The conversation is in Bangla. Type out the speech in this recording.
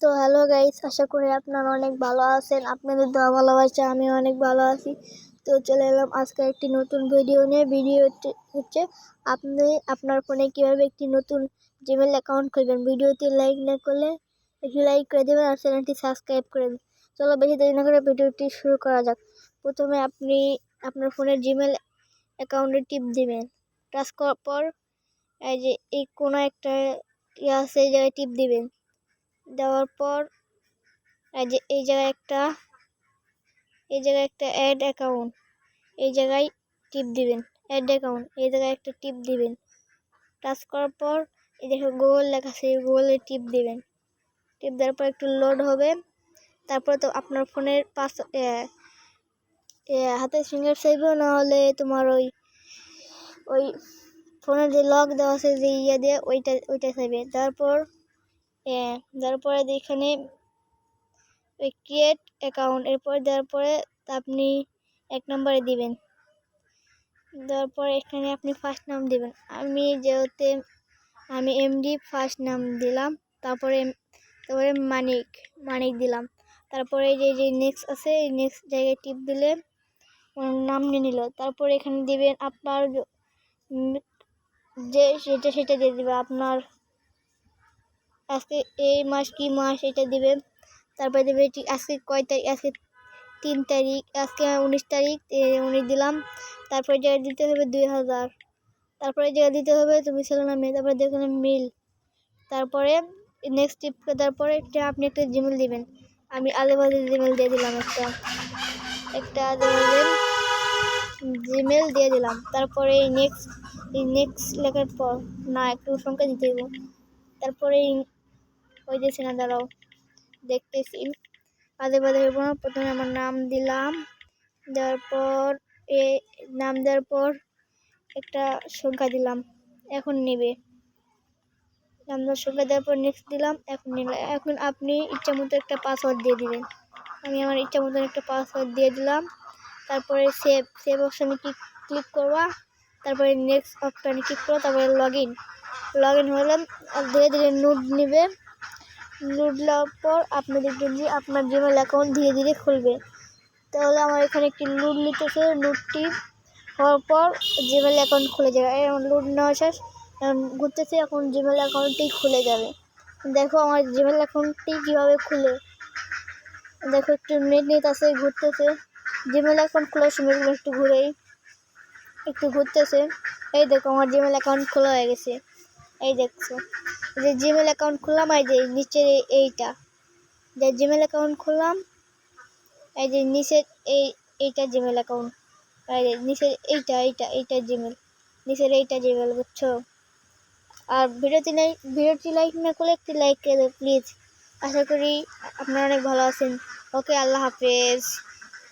তো হ্যালো গাইস আশা করি আপনারা অনেক ভালো আছেন। আপনাদের দেওয়া ভালোবাসা, আমি অনেক ভালো আছি। তো চলে এলাম আজকে একটি নতুন ভিডিও নিয়ে। ভিডিও হচ্ছে আপনি আপনার ফোনে কীভাবে একটি নতুন জিমেল অ্যাকাউন্ট খুলবেন? ভিডিওটি লাইক না করলে একটু লাইক করে দেবেন আর চ্যানেলটি সাবস্ক্রাইব করে দেবেন। চলো বেশি দেরি না করে ভিডিওটি শুরু করা যাক। প্রথমে আপনি আপনার ফোনের জিমেল অ্যাকাউন্টে টিপ দেবেন। টাচ করার পর এই যে এই কোনো একটা ইয়ে আছে, এই জায়গায় টিপ দিবেন। দেওয়ার পর যে, এই জায়গায় একটা, এই জায়গায় একটা অ্যাড অ্যাকাউন্ট এই জায়গায় টিপ দিবেন অ্যাড অ্যাকাউন্ট এই জায়গায় একটা টিপ দিবেন। টাচ করার পর এই দেখো গুগল লেখা আছে গুগলে টিপ দিবেন। টিপ দেওয়ার পর একটু লোড হবে। তারপর তো আপনার ফোনের পাস হাতের ফিঙ্গার চাইবে না হলে তোমার ওই ওই ফোনের যে লক দেওয়া আছে, যে ইয়ে দিয়ে ওইটা ওইটা চাইবে তারপর দেওয়ার পরে এখানে ক্রিয়েট অ্যাকাউন্ট এরপর দেওয়ার পরে আপনি এক নম্বরে দিবেন। দেওয়ার পরে এখানে আপনি ফার্স্ট নাম দিবেন। আমি যেহেতু, আমি এমডি ফার্স্ট নাম দিলাম, তারপরে তারপরে মানিক মানিক দিলাম। তারপরে যে যে নেক্সট আছে নেক্সট জায়গায় টিপ দিলে নাম নিয়ে নিল। তারপরে এখানে দিবেন আপনার যে, সেটা সেটা দিয়ে দেবে আপনার আজকে এই মাস কি মাস এটা দেবে? তারপরে দেবে আজকে কয় তারিখ? আজকে তিন তারিখ, আজকে উনিশ তারিখ উনিশ দিলাম। তারপরে জায়গায় দিতে হবে দুই হাজার। তারপরে জায়গায় দিতে হবে তুমি ছিল না মেয়ে, তারপরে দেখলাম মিল। তারপরে নেক্সট টিপ তারপরে একটা আপনি একটা জিমেল দিবেন। আমি আলেবাদের জিমেল দিয়ে দিলাম একটা। একটা জিমেল দিয়ে দিলাম। তারপরে নেক্সট নেক্সট লেখার পর না, একটু সংখ্যা দিতে হবে তারপরে হইতেছে না দাঁড়াও, দেখতেছি। বাদে হইব না, প্রথমে আমার নাম দিলাম। দেওয়ার পর, এ, নাম দেওয়ার পর একটা সংখ্যা দিলাম, এখন নেবে। নাম দেওয়ার সংখ্যা দেওয়ার পর নেক্সট দিলাম, এখন নিল। এখন আপনি ইচ্ছা মতো একটা পাসওয়ার্ড দিয়ে দিবেন। আমি আমার ইচ্ছা মতন একটা পাসওয়ার্ড দিয়ে দিলাম। তারপরে সেভ সেভ অপশানে ক্লিক করবা। তারপরে নেক্সট অপশানে ক্লিক করো তারপরে লগ ইন লগ ইন হলে ধীরে ধীরে নোট নেবে। নোট নেওয়ার পর আপনি দেখবেন যে আপনার জিমেল অ্যাকাউন্ট ধীরে ধীরে খুলবে। তাহলে আমার এখানে একটি লুট নিতেছে লুটটি হওয়ার পর জিমেল অ্যাকাউন্ট খুলে যাবে। এখন লুট নেওয়া শেষ। ঘুরতেছে, এখন জিমেল অ্যাকাউন্টটি খুলে যাবে। দেখো আমার জিমেল অ্যাকাউন্টটি কীভাবে খুলে। দেখো একটু নেট নেট আছে, ঘুরতেছে। জিমেল অ্যাকাউন্ট খোলার সময় একটু ঘুরেই, একটু ঘুরতেছে। এই দেখো আমার জিমেল অ্যাকাউন্ট খোলা হয়ে গেছে। এই দেখছ। যে জিমেল অ্যাকাউন্ট খুললাম, এই যে নিচের এইটা। যে জিমেল অ্যাকাউন্ট খুললাম, এই যে নিচের এই এইটা জিমেল অ্যাকাউন্ট এই যে নিচের এইটা এইটা এইটা জিমেল নিচের এইটা জিমেল বুঝছ? আর ভিডিওটি লাইক ভিডিওটি লাইক না করলে একটি লাইক করে প্লিজ আশা করি আপনারা অনেক ভালো আছেন। ওকে, আল্লাহ হাফেজ।